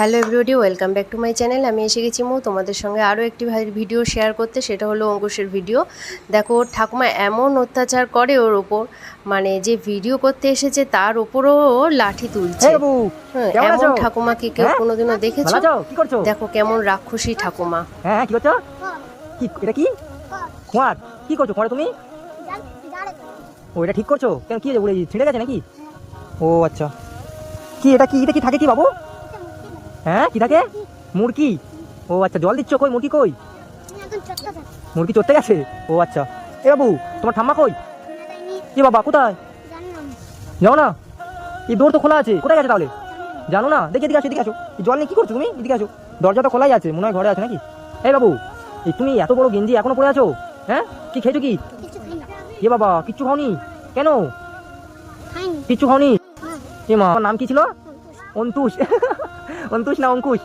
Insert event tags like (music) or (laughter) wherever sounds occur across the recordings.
Hello everybody welcome back to my channel. আমি এসে গেছি মো তোমাদের সঙ্গে আরও একটি ভিডিও শেয়ার করতে সেটা হলো অঙ্কুশের ভিডিও। দেখো ওর ঠাকুমা এমন অত্যাচার করে ওর ওপর মানে যে ভিডিও করতে এসেছে তার ওপরও লাঠি তুলছে। হ্যাঁ, কেমন এমন ঠাকুমাকে কেউ হ্যাঁ? কোনোদিনও দেখেছ? দেখো কেমন রাক্ষসী ঠাকুমা। হ্যাঁ হ্যাঁ, কি করছ? কি এটা কি? খোঁয়ার কি করছ? খোঁয়ারে তুমি? ও এটা ঠিক করছ? কেন কি উড়ে ছিঁড়ে গেছে নাকি? ও আচ্ছা। কি এটা কি এটা কি থাকে কি বাবু? হ্যাঁ কি থাকে? মুরগি ও আচ্ছা জল দিচ্ছ কই? মুরগি কই? মুরগি চড়তে গেছে? ও আচ্ছা। এ বাবু তোমার ঠাম্মা কই? কি বাবা কোথায়? যাও না। এই দৌড় তো খোলা আছে। কোথায় গেছে তাহলে? জানো না? দেখি এদিকে আসো এদিকে আসো। জল নিয়ে কি করছ তুমি? এদিকে আসো। দরজা তো খোলাই আছে মনে হয় ঘরে আছে নাকি? এই বাবু এই তুমি এত বড় গেঞ্জি এখনও পরে আছো? হ্যাঁ? কি খেয়েছো কি? এ বাবা কিচ্ছু খাওনি? কেন? কিচ্ছু খাওনি? এ মা নাম কি ছিল? অন্তুষ। (laughs) অন্তুষ না অঙ্কুশ?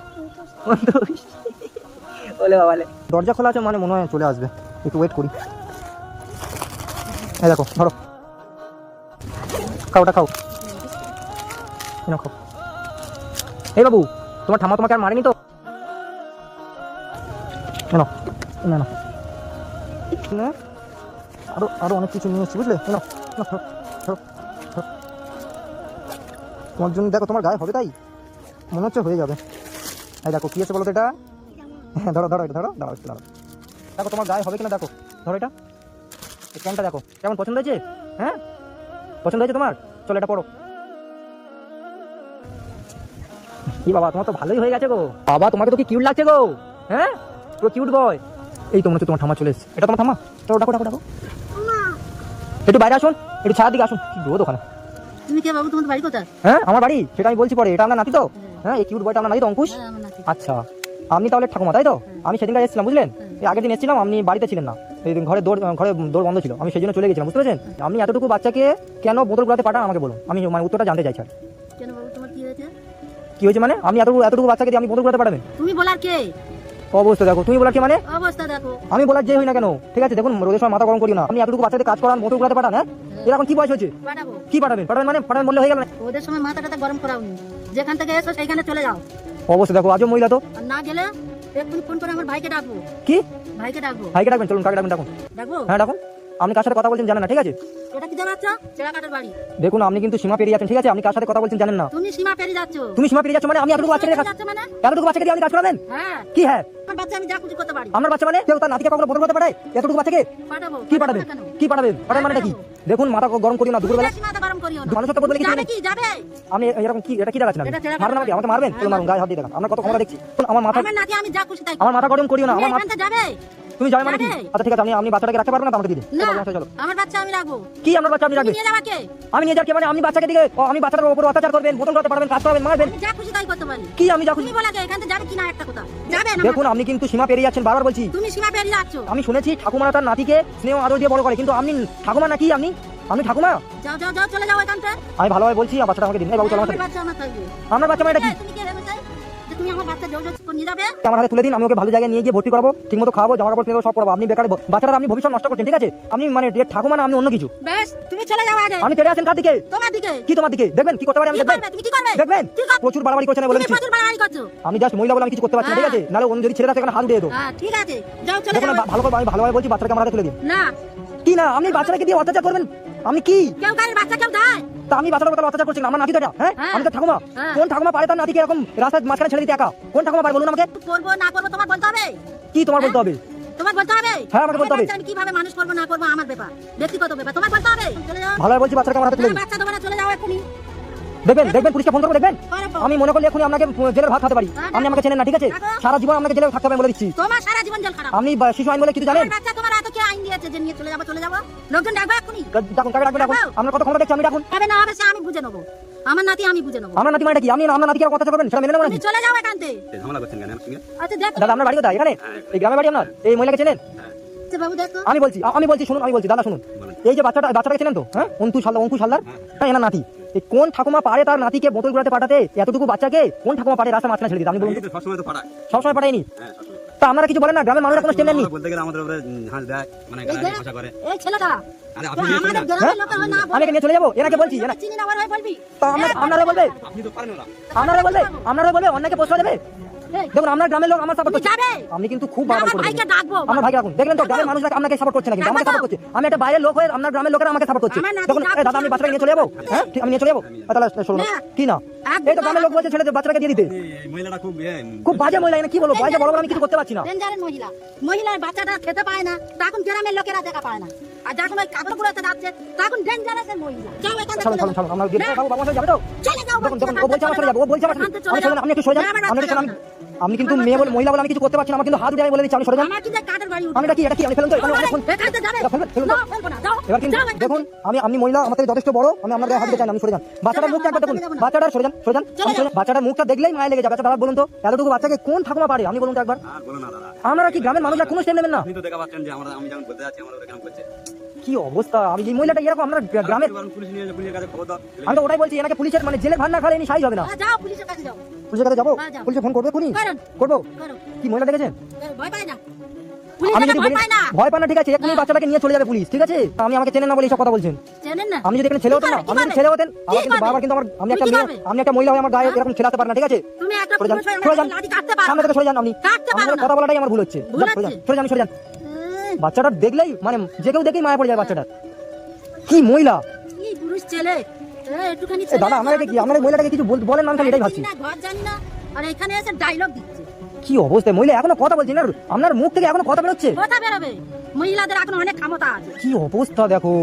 অন্তুষ। বলে বাবা। দরজা খোলা আছে মানে মনে হয় চলে আসবে। একটু ওয়েট করি। এই দেখো, ধরো। খাও ওটা, খাও। এই খাও। এই বাবু, তোমার ঠাম্মা তোমাকে আর মারেনি তো? না না না না না আরও আরও অনেক কিছু নিয়ে এসেছি, বুঝলে। তোমার জন্য, দেখো, তোমার গায়ে হবে তাই? মনে হচ্ছে হয়ে যাবে। এই দেখো কি আছে বলো তো এটা? হ্যাঁ ধরো ধরো এটা ধরো দাঁড়াও একটু দাঁড়াও দেখো তোমার গায়ে হবে কিনা দেখো ধরো এটা। এই প্যান্টটা দেখো কেমন পছন্দ হয়েছে? হ্যাঁ? পছন্দ হয়েছে তোমার? চলো এটা পড়ো কি বাবা তোমার তো ভালোই হয়ে গেছে গো। বাবা তোমাকে তো কি কিউট লাগছে গো? হ্যাঁ? পুরো কিউট বয় এই তো মনে হচ্ছে তোমার ঠাম্মা চলে এসেছে। এটা তোমার ঠাম্মা? চলো ডাকো ডাকো ডাকো একটু বাইরে আসুন একটু ছায়ার দিকে আসুন। কি রোদ ওখানে? তুমি কে বাবু তোমার বাড়ি কোথায়? হ্যাঁ আমার বাড়ি সেটা আমি বলছি পরে এটা আমরা নাতি তো। হ্যাঁ এই কিউট বয়টা আমরা নাতি তো অঙ্কুশ? হ্যাঁ। আচ্ছা আপনি তাহলে ঠাকুমা তাই তো? আমি সেদিনকার এসেছিলাম বুঝলেন? এই আগের দিন এসেছিলাম আপনি বাড়িতে ছিলেন না। এই দিন ঘরে দৌড় ঘরে দৌড় বন্ধ ছিল। আমি সেই জন্য চলে গেছিলাম বুঝতে পেরেছেন? আপনি এতটুকু বাচ্চাকে কেন বোতল গুলাতে পাঠান আমাকে বলুন। আমি মানে উত্তরটা জানতে চাইছি আর। কেন বাবু তোমার কি হয়েছে? কি হয়েছে মানে? আমি এতটুকু এতটুকু বাচ্চাকে দিয়ে আপনি বোতল গুলাতে পাঠাবেন? তুমি বলার কে? অবস্থা দেখো তুমি বলার কি মানে? অবস্থা দেখো। আমি বলার যে হই না কেন? ঠিক আছে দেখুন রোদের সময় মাথা গরম করি না। আপনি এতটুকু বাচ্চাদের কাজ করান মোটর গুলাতে পাঠান হ্যাঁ? এরকম কি বয়স হচ্ছে পাঠাবো। কি পাঠাবেন? পাঠাবেন মানে? পাঠাবেন বললে হয়ে গেল না? ওদের সময় মাথাটা গরম করাও যেখান থেকে এসো সেইখানে চলে যাও। অবস্থা দেখো আজও মহিলা তো। না গেলে একদিন ফোন করে আমার ভাইকে ডাকবো। কি? ভাইকে ডাকবো। ভাইকে ডাকবেন? চলুন কাকে ডাকবেন ডাকুন। ডাকবো? হ্যাঁ ডাকুন। আপনি কার সাথে কথা বলছেন জানেন না ঠিক আছে? এটা কি জানাচ্ছ? চেরাকাটের বাড়ি। দেখুন আপনি কিন্তু সীমা পেরিয়ে যাচ্ছেন ঠিক আছে? আপনি কার সাথে কথা বলছেন জানেন না? তুমি সীমা পেরিয়ে যাচ্ছ। তুমি সীমা পেরিয়ে যাচ্ছ মানে আমি এতটুকু বাচ্চাকে কাজ যাচ্ছ মানে? এতটুকু বাচ্চাকে দিয়ে আপনি কাজ করাবেন? হ্যাঁ। কি হ্যাঁ? আমার বাচ্চা আমি যা খুশি করতে পারি। আমার বাচ্চা মানে? কেউ তার নাতিকে কখনো বদল করতে পারে এতটুকু বাচ্চাকে? পাঠাবো। কি পাঠাবেন? কেন? কি পাঠাবেন? পাঠাবেন মানেটা কি? দেখুন মাথা গরম করিও না দুপুরবেলা। বেশি মাথা গরম করিও না। মানুষের তো বদলে কিছু কি যাবে আমি এরকম কি এটা কি দেখাচ্ছেন আপনি? মারবেন আমাকে? আমাকে মারবেন? চলুন মারুন গায়ে হাত দিয়ে দেখান। আমরা কত ক্ষমতা দেখছি আমার মাথা আমার নাতি আমি যা খুশি তাই আমার মাথা গরম করিও না আমার মাথা যাবে? তুমি যাবে মানে কি? আচ্ছা ঠিক আছে আপনি আপনি বাচ্চাটাকে রাখতে পারবেন না আমাকে দিয়ে দিন না চলো, আমার বাচ্চা আমি রাখব। কি আমার বাচ্চা আপনি তুমি রাখবেন নিয়ে যাবা কে আমি নিয়ে যাচ্ছি মানে? আপনি বাচ্চাকে দিকে ও, আমি বাচ্চাটার উপর অত্যাচার করবেন বোতল করতে পারবেন কাজ করবেন মারবেন। যা খুশি তাই করতে পারি। কি আমি যা খুশি? তুমি বলা যায় এখান থেকে যাবে কিনা একটা কথা? যাবে না দেখুন আপনি কিন্তু সীমা পেরিয়ে যাচ্ছেন বারবার বলছি। তুমি সীমা পেরিয়ে যাচ্ছ। আমি শুনেছি ঠাকুমারা তার নাতিকে স্নেহ আদর দিয়ে বড় করে কিন্তু আপনি ঠাকুমা নাকি আপনি? আমি ঠাকুমা? যাও যাও যাও চলে যাও এখান থেকে। আমি ভালোভাবে বলছি আমার বাচ্চাটা আমাকে দিন। বাবু চলো আমার আমার বাচ্চা আমার থাকবে আপনার বাচ্চা মানে এটা কি? তুমি আমার বাচ্চা জোর জোর নিয়ে যাবে? আমার হাতে তুলে দিন? আমি ওকে ভালো জায়গায় নিয়ে গিয়ে ভর্তি করাবো ঠিক মতো খাওয়াবো জামা কাপড় কিনবো সব করাবো আপনি বেকার বাচ্চাটা আপনি ভবিষ্যৎ নষ্ট করছেন ঠিক আছে? আপনি মানে যে ঠাকুমা না আমি অন্য কিছু। বেশ তুমি চলে যাও আগে। কার দিকে? তোমার দিকে। কি তোমার দিকে? দেখবেন কি করতে পারি আমি দেখবেন? তুমি কি করবে? দেখবেন? প্রচুর বাড়াবাড়ি করছেন বলে প্রচুর বাড়াবাড়ি করছ। আমি জাস্ট মহিলা বলে আমি কিছু করতে পারছি ঠিক আছে? নাহলে অন্য যদি ছেলেরা সেখানে হাত দিয়ে দেবো হ্যাঁ ঠিক আছে। যাও চলে দেখুন যাও। ভালো করে আমি ভালোভাবে বলছি বাচ্চাটাকে আমার হাতে তুলে দিন। না। কি না আপনি বাচ্চাটাকে দিয়ে অত্যাচার করবেন? আমি কি? কেউ বাচ্চা কেউ দেয় তা আমি বাচ্চাটার কথা অত্যাচার করছি না আমার নাতি তো এটা হ্যাঁ? হ্যাঁ। আমি তো ঠাকুমা। হ্যাঁ। কোন ঠাকুমা পারে তার নাতিকে এরকম মাঝখানে ছেড়ে দিতে একা? কোন ঠাকুমা পারে বলুন আমাকে? করব না করব তোমার বলতে হবে? কি তোমার বলতে হবে? তোমার বলতে হবে? হ্যাঁ, আমাকে বলতে হবে। আমি কীভাবে মানুষ করব না করব আমার ব্যাপার। ব্যক্তিগত ব্যাপার। তোমার বলতে হবে? চলে যাও। ভালোভাবে বলছি আমার হাতে তুলে বাচ্চা না চলে যাও এখনই দেখবেন দেখবেন পুলিশকে ফোন করব দেখবেন? আমি মনে করলে এখনই আপনাকে জেলের ভাত খাতে পারি। হ্যাঁ, আপনি আমাকে চেনেন না ঠিক আছে। সারা জীবন আপনাকে জেলে থাকতে হবে বলে দিচ্ছি। তোমার সারা জীবন জেল খারাপ। আপনি শিশু আইন বলে কিছু জানেন? আমার দিয়েছে যে নিয়ে চলে যাব চলে যাব। লোকজন ডাকবে এখনই ডাকুন কাকে ডাকবেন ডাকুন। রাখো। আপনার কত ক্ষমতা দেখছি আমি ডাকুন। হবে না হবে সে আমি বুঝে নেব। আমার নাতি আমি বুঝে নেব। আমার নাতি মানে কি? আপনি আপনার নাতিকে কথা করবেন সেটা মেনে নেব তুমি চলে যাও এখান থেকে। ঝামেলা করছেন কেন? আচ্ছা দেখো। দাদা আপনার বাড়ি কোথায়? এখানে? এই গ্রামের বাড়ি আপনার? এই মহিলাকে চেনেন? আচ্ছা, বাবু দেখো। আমি বলছি আমি বলছি শুনুন আমি বলছি দাদা শুনুন। এই যে বাচ্চাটা বাচ্চাটাকে চেনেন তো? হ্যাঁ? অন্তু সাল্লার অঙ্কুশ হালদার হ্যাঁ। এনার নাতি। কোন ঠাকুমা পারে তার নাতিকে বোতল গুলাতে পাঠাতে? এতটুকু বাচ্চাকে কোন ঠাকুমা পারে? রাস্তা মাঝখানে ছেড়ে দিতে। আপনি বলুন। সবসময় তো পাঠায় সবসময় পাঠায়নি হ্যাঁ তা আপনারা কিছু বলেন না গ্রামের মানুষের কোনো স্টেপ নেননি বলতে গেলে আমাদের উপরে হাঁস দেয় মানে যে ভাষা করে। এই ছেলেটা হয় আমি নিয়ে চলে যাব এনাকে বলছি এনা- চিনি না ওর বলবি। তা আমরা- আপনারা বলবে আপনি তো পারেন না আপনারা বলবে আপনারা বলবে অন্যকে প্রশ্রয় দেবে। দেখুন আপনার গ্রামের লোক আমার সাপোর্ট করছে যাবে। আপনি কিন্তু খুব না, বাড়াবাড়ি আমার করে ভাইকে দিলেন। ডাকবো। আমার ভাইকে রাখুন দেখলেন তো গ্রামের মানুষরা আপনাকে সাপোর্ট করছে না কিন্তু আমাকে সাপোর্ট করছে। আমি একটা বাইরের লোক হয়ে আপনার গ্রামের লোকেরা আমাকে সাপোর্ট করছে। দেখুন এই দাদা আমি বাচ্চাকে নিয়ে চলে যাব হ্যাঁ? আমি নিয়ে চলে যাব। তাহলে শোনো। কি না একদম গ্রামের লোক বলছে ছেলেদের বাচ্চাকে দিয়ে দিতে। মহিলাটা খুব খুব বাজে মহিলা এখানে কি বলব? বয়সে বড় বড় আমি কিছু করতে পারছি না। ডেঞ্জারের মহিলা। মহিলার বাচ্চাটা খেতে পায় না তখন গ্রামের লোকেরা দেখা পায় না। আর যখন ওই কাপড় গুলোতে যাচ্ছে তখন ডেঞ্জারাসের মহিলা। যাও এখান থেকে চলুন চলুন আমরা যাও। গিয়ে বাবু বাবু সাথে যাবে তো? চলে যাও দেখুন দেখুন ও বলছে আমার চলে যাব ও বলছে আমার আমি চলে যান, আপনি একটু সরে যান। আমার আমি কিন্তু মেয়ে বলে মহিলা বলে আমি কিছু করতে পারছি না আমার কিন্তু হাত আমি বলে দিচ্ছি। আপনি সরে যান। আমার আমি এটা কি এটা কি? আমি ফেলুন তো এবার কিন্তু দেখুন আমি আমি মহিলা আমার থেকে যথেষ্ট বড় আমি আপনার গায়ে হাত দিতে চাই না, আমি সরে যান। বাচ্চাটার মুখটা একবার দেখুন বাচ্চাটার সরে যান সরে যান আমি। বাচ্চাটার মুখটা দেখলেই মায়া লেগে যাবে আচ্ছা দাদা বলুন তো এতটুকু বাচ্চাকে কোন ঠাকুমা পারে? আপনি বলুন তো একবার। আমরা কি গ্রামের মানুষরা কোনো স্টেপ নেবেন না? আপনি তো দেখা পাচ্ছেন যে আমরা আমি যখন বলতে যাচ্ছি আমার ওরা করছে? কি অবস্থা? আমি এই মহিলাটা এরকম আমরা গ্রামের আমি তো ওটাই বলছি এনাকে পুলিশের মানে জেলে ভান্ডার খালে এনি সাইজ হবে না। হ্যাঁ, যাও পুলিশের কাছে যাও। পুলিশের কাছে যাব? হ্যাঁ, যাও। পুলিশে ফোন করবে কোনি করব? কি মহিলা দেখেছেন? ভয় পায় না। আমি যদি ভয় বলি পায় না। ভয় পান না ঠিক আছে এক্ষুনি বাচ্চাটাকে নিয়ে চলে যাবে পুলিশ ঠিক আছে? আমি আমাকে চেনেন না বলে এইসব কথা বলছেন। আমি যদি এখানে ছেলে হতেন না আমি যদি ছেলে হতেন আমার কিন্তু বাবা কিন্তু আমার আমি একটা মেয়ে? আমি একটা মহিলা হয়ে আমার গায়ে এরকম ছেলাতে পারে না ঠিক আছে? সরে যান সরে সামনে থেকে সরে আপনি। না। কথা বলাটাই আমার ভুল হচ্ছে। সরে যান সরে বাচ্চাটা দেখলেই মানে যে কেউ দেখেই মায়া পড়ে যায় বাচ্চাটা কি মহিলা? ছেলে? দাদা আপনাকে কি আপনার এই মহিলাটাকে কিছু বল- বলেন না আমি খালি এটাই ভাবছি। না, ঘর জানি না। আর এখানে এসে ডায়লগ দিচ্ছে। কি অবস্থা? মহিলা এখনও কথা বলছি না। আপনার মুখ থেকে এখনও কথা বেরোচ্ছে? কথা বেরোবে। মহিলাদের এখন অনেক ক্ষমতা আছে। কি অবস্থা দেখো।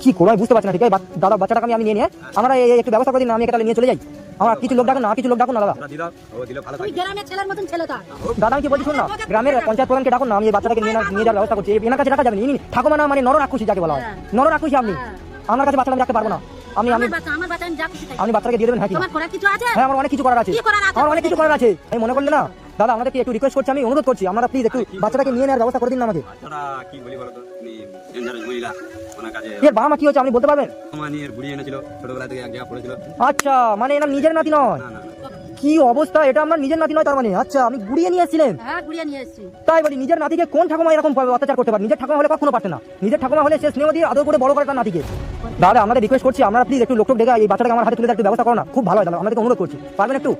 কি করব বুঝতে পারছি না ঠিক আছে? দাদা বাচ্চাটাকে আমি আমি নিয়ে নিয়ে আমরা একটু ব্যবস্থা করে দিন না, আমি একে তাহলে নিয়ে চলে যাই। আমার কিছু লোক ডাকুন না কিছু লোক ডাকুন না দাদা। ওরা দিদাও ও দিলে ভালো তুই থাকে। গ্রামের ছেলের মতন ছেলে তার। দাদা আমি কি বলছি শুন না গ্রামের পঞ্চায়েত প্রধানকে ডাকুন না আমি এই বাচ্চাটাকে নিয়ে নিয়ে যাওয়ার ব্যবস্থা করছি। এই- এনার কাছে রাখা যাবে না ইনি ঠাকুমা না মানে নর রাক্ষসী যাকে বলা হয়। হ্যাঁ। নর রাক্ষসী আপনি। হ্যাঁ। আমার কাছে বাচ্চাটা আমি রাখতে পারব না। আমি আমি আমার বাচ্চা আমার বাচ্চা আমি যা আপনি বাচ্চাটাকে দিয়ে দেবেন হ্যাঁ কি? না? তোমার করার কিছু আছে? হ্যাঁ আমার অনেক কিছু করার আছে। কি করার আছে? আমার অনেক কিছু করার আছে। আমি মনে করলে না দাদা আমাদেরকে একটু রিকোয়েস্ট করছি আমি অনুরোধ করছি। আপনারা প্লিজ একটু বাচ্চাটাকে নিয়ে নেওয়ার ব্যবস্থা করে দিন না আমাকে। বাচ্চাটা কি বলি বলো তো তুমি ডেঞ্জারাস মহিলা ওনার কাছে এর বাবা মা কি হচ্ছে আপনি বলতে পারবেন? ক্ষমা নিয়ে বুড়ি এনেছিল ছোটবেলা থেকে এক জায়গা পড়েছিল। আচ্ছা মানে এনার নিজের নাতি নয়? না না। না কি অবস্থা? এটা আপনার নিজের নাতি নয় তার মানে? আচ্ছা আমি গুড়িয়ে নিয়ে এসেছিলেন? হ্যাঁ গুড়িয়ে নিয়ে এসেছি। তাই বলি নিজের নাতিকে কোন ঠাকুমা এরকম অত্যাচার করতে পারে? নিজের ঠাকুমা হলে কখনো পারতে না। নিজের ঠাকুমা হলে সে স্নেহ দিয়ে আদর করে বড় করে তার নাতিকে। দাদা আমাদের রিকোয়েস্ট করছি আমরা প্লিজ একটু লোক টোক দেখে এই বাচ্চাটাকে আমার হাতে তুলে দেওয়ার একটু ব্যবস্থা করো না। খুব ভালো হয় দাদা আমাদেরকে অনুরোধ করছি। পারবেন একটু?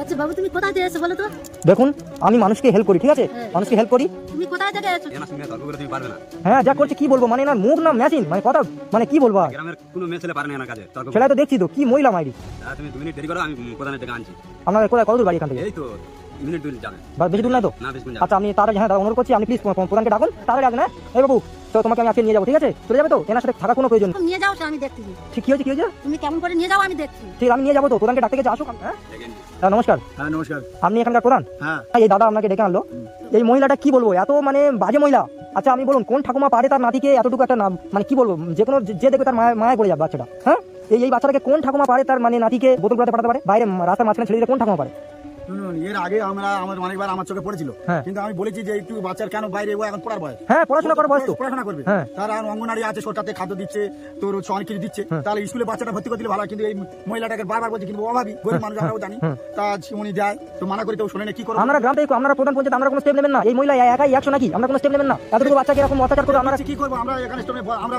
আচ্ছা বাবু তুমি কোথায় থেকে এসো বলো তো? দেখুন আমি মানুষকে হেল্প করি ঠিক আছে? হ্যাঁ। মানুষকে হেল্প করি। তুমি কোথায় থেকে এসো এনার সঙ্গে তর্ক করে তুমি পারবে না। হ্যাঁ যা করছে কি বলব? মানে না মুখ না মেশিন মানে কথা মানে কি বলব গ্রামের কোনো মেয়ে ছেলে পারে না কাজে সেটাই তো দেখছি তো কি মহিলা মাইরি? তুমি দু মিনিট দেরি করো আমি প্রধানের থেকে আনছি? আপনার কোথায় কত দূর বাড়ি এখান থেকে? এই তো। মিনিট দুই যাবে। বা বেশি দূর নাই তো? না বেশ যাবে। আচ্ছা আমি তার হ্যাঁ দাদা অনুরোধ করছি আপনি প্লিজ প্রধানকে ডাকুন তাড়াতাড়ি আসবেন হ্যাঁ এই বাবু তো তোমাকে আমি আজকে নিয়ে যাব ঠিক আছে? চলে যাবে তো? এনার সাথে থাকার কোনো প্রয়োজন নেই। নিয়ে যাও আমি দেখতেছি ঠিক কি হয়েছে কি হয়েছে? তুমি কেমন করে নিয়ে যাও আমি দেখছি। ঠিক আমি নিয়ে যাব তো প্রধানকে ডাকতে গেছে আসুক। হ্যাঁ দাদা, নমস্কার। হ্যাঁ নমস্কার। আপনি এখানকার প্রধান? হ্যাঁ। এই দাদা আপনাকে ডেকে আনলো। এই মহিলাটা কি বলব এত মানে বাজে মহিলা। আচ্ছা আমি বলুন কোন ঠাকুমা পারে তার নাতিকে এতটুকু একটা নাম মানে কি বলব যে কোনো যে- যে দেখবে তার মায়া মায়া পড়ে যাবে বাচ্চাটা হ্যাঁ? এই এই বাচ্চাটাকে কোন ঠাকুমা পারে তার মানে নাতিকে বোতল করাতে পাঠাতে পারে? বাইরে রাস্তার মাঝখানে ছেড়ে দিলে কোন ঠাকুমা পারে? শুনুন এর আগে আমরা আমার অনেকবার আমার চোখে পড়েছিল। হ্যাঁ। কিন্তু আমি বলেছি যে একটু বাচ্চার কেন বাইরে এখন পড়ার বয়স হ্যাঁ পড়াশোনা করার বয়স তো। পড়াশোনা করবে। হ্যাঁ। তার আর অঙ্গনারী আছে সরকার খাদ্য দিচ্ছে তোর অনেক কিছু দিচ্ছে। তাহলে স্কুলে বাচ্চাটা ভর্তি করে দিলে ভালো কিন্তু এই মহিলাটাকে বারবার বলছে কিন্তু অভাবী গরিব মানুষ আমরাও জানি। তা উনি দেয় তো মানা করি তো শোনে না কি করব? আমরা গ্রাম থেকে আমরা প্রধান পঞ্চায়েত আমরা কোনো স্টেপ নেবেন না। এই মহিলা একাই একশো নাকি? আমরা কোনো স্টেপ নেবেন না। এতটুকু বাচ্চাকে এরকম অত্যাচার করে আমরা কি করব? আমরা এখানে আমরা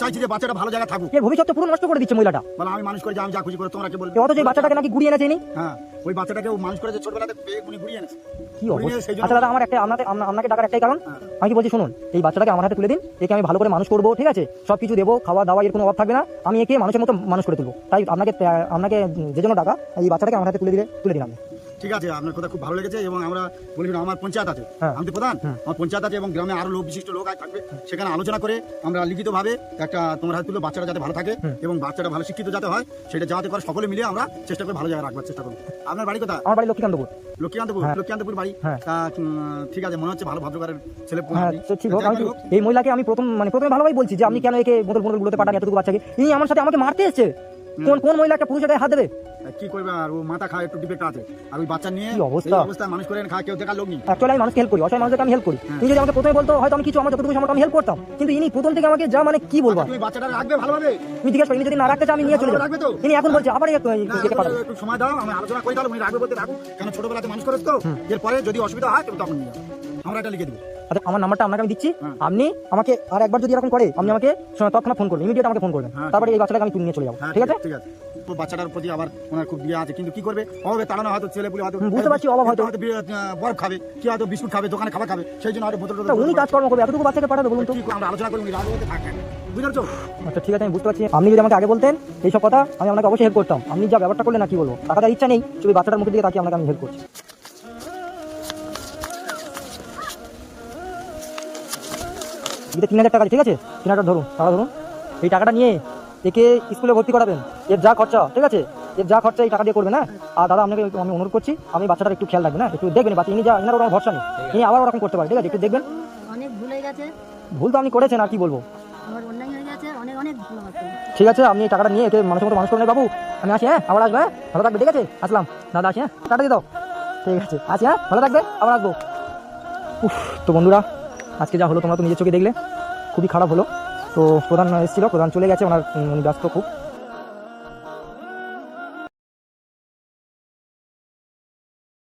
চাইছি যে বাচ্চাটা ভালো জায়গায় থাকুক। এর ভবিষ্যৎ পুরো নষ্ট করে দিচ্ছে মহিলাটা। আমি মানুষ করে যে আমি যা খুশি করে তোমরা কি বলবে? এই বাচ্চাটাকে নাকি গুড়িয়ে ইনি। হ্যাঁ। ওই বাচ্চাটাকে ও মানুষ করেছে ছোটবেলাতে উনি ঘুরিয়ে এনেছে। কি অবস্থা? আচ্ছা দাদা আমার একটা আপনাকে আপনাকে ডাকার একটাই কারণ। আমি কি বলছি শুনুন এই বাচ্চাটাকে আমার হাতে তুলে দিন একে আমি ভালো করে মানুষ করব ঠিক আছে? সব কিছু দেবো খাওয়া দাওয়া এর কোনো অভাব থাকবে না। আমি একে মানুষের মতো মানুষ করে তুলবো। তাই আপনাকে আপনাকে যে জন্য ডাকা এই বাচ্চাটাকে আমার হাতে তুলে দিলে তুলে দিন আপনি ঠিক আছে আপনার কথা খুব ভালো লেগেছে এবং আমরা বলি আমার পঞ্চায়েত আছে। হ্যাঁ। আমি তো প্রধান আমার পঞ্চায়েত আছে এবং গ্রামে আরও লোক বিশিষ্ট লোক থাকবে। সেখানে আলোচনা করে আমরা লিখিতভাবে একটা তোমার হাতে তুলে বাচ্চাটা যাতে ভালো থাকে এবং বাচ্চাটা ভালো শিক্ষিত যাতে হয় সেটা যাতে করে সকলে মিলে আমরা চেষ্টা করে ভালো জায়গায় রাখবার চেষ্টা করব। আপনার বাড়ি কোথা আমার বাড়ি লক্ষ্মীকান্তপুর। লক্ষ্মীকান্তপুর? হ্যাঁ। লক্ষ্মীকান্তপুর বাড়ি? হ্যাঁ। ঠিক আছে মনে হচ্ছে ভালো ভদ্রকারের ছেলে হ্যাঁ তো ঠিক হোক আমি এই মহিলাকে আমি প্রথম মানে প্রথমে ভালোভাবে বলছি যে আপনি কেন একে বোতল গুলোতে পাঠান এতটুকু বাচ্চাকে। ইনি আমার সাথে আমাকে মারতে এসছে। কোন কোন মহিলা একটা পুরুষের গায়ে হাত দেবে? কি করবে আর? ও মাথা খায় একটু ডিফেক্ট আছে। আর ওই বাচ্চা নিয়ে কি অবস্থা? এই অবস্থায় মানুষ করে খায় কেউ দেখার লোক নেই। অ্যাকচুয়ালি আমি মানুষকে হেল্প করি অসহায় মানুষকে আমি হেল্প করি। হ্যাঁ। ইনি যদি আমাকে প্রথমে বলতো হয়তো আমি কিছু আমার যতটুকু সময় আমি হেল্প করতাম। কিন্তু ইনি প্রথম থেকে আমাকে যা মানে কি বলব তুমি বাচ্চাটা রাখবে ভালোভাবে? তুমি জিজ্ঞেস করি যদি না রাখতে চাই আমি নিয়ে চলে যাব। তো? ইনি এখন বলছে আবার একটু সময় দাও আমি আলোচনা করি তাহলে উনি রাখবে বলতে রাখুক। কেন ছোটবেলাতে মানুষ করেছ তো? এরপরে যদি অসুবিধা হয় তুমি তখন নিয়ে আমরা এটা লিখে দিব। আচ্ছা আমার নাম্বারটা আপনাকে আমি দিচ্ছি। হ্যাঁ। আপনি আমাকে আর একবার যদি এরকম করে আপনি আমাকে শোনো, তৎক্ষণাৎ ফোন করবেন ইমিডিয়েট আমাকে ফোন করবেন। হ্যাঁ, তারপরে এই বাচ্চাটাকে আমি তুলে নিয়ে চলে যাব। হ্যাঁ ঠিক আছে? ঠিক আছে বাচ্চাটার প্রতি আবার ওনার খুব ইয়ে আছে কিন্তু কি করবে? অভাবে তাড়ানো হয়তো ছেলে পুলে হয়তো বুঝতে পারছি, অভাব হয়তো। বরফ খাবে কি হয়তো বিস্কুট খাবে দোকানে খাবার খাবে সেই জন্য হয়তো বোতল উনি কাজকর্ম করবে এতটুকু বাচ্চাকে পাঠাবে বলুন তো। আমরা আলোচনা করি উনি রাজনীতি থাকেন। আচ্ছা ঠিক আছে আমি বুঝতে পারছি। আপনি যদি আমাকে আগে বলতেন এইসব কথা আমি আপনাকে অবশ্যই হেল্প করতাম। আপনি যা ব্যাপারটা করলেন না কি বলব? টাকা দেওয়ার ইচ্ছা নেই শুধু বাচ্চাটার মুখের দিকে তাকিয়ে আপনাকে আমি হেল্প করছি। এটা তিন হাজার টাকা ঠিক আছে? তিন হাজার ধরুন টাকা ধরুন। এই টাকাটা নিয়ে একে স্কুলে ভর্তি করাবেন। এর যা খরচা ঠিক আছে? এর যা খরচা এই টাকা দিয়ে করবে না আর দাদা আপনাকে আমি অনুরোধ করছি আমি বাচ্চাটার একটু খেয়াল রাখবেন না একটু দেখবেন বাচ্চা ইনি যা ইনার ওরকম ভরসা নেই। ইনি আবার ওরকম করতে পারে ঠিক আছে? একটু দেখবেন। অনেক ভুল হয়ে গেছে। ভুল তো আপনি করেছেন আর কি বলব? আমার অন্যায় হয়ে গেছে অনেক অনেক ভুল আমার থেকে। ঠিক আছে আপনি এই টাকাটা নিয়ে একে মানুষের মতো মানুষ করে বাবু। আমি আসি হ্যাঁ? আবার আসবে হ্যাঁ? ভালো থাকবে ঠিক আছে? আসলাম। দাদা আসি হ্যাঁ? টাটা দিয়ে দাও। ঠিক আছে আসি হ্যাঁ? ভালো থাকবে আবার আসব। উফ তো বন্ধুরা আজকে যা হলো তোমরা তো নিজের চোখে দেখলে, খুবই খারাপ হলো। তো প্রধান এসেছিল, প্রধান চলে গেছে, ওনার ব্যস্ত খুব।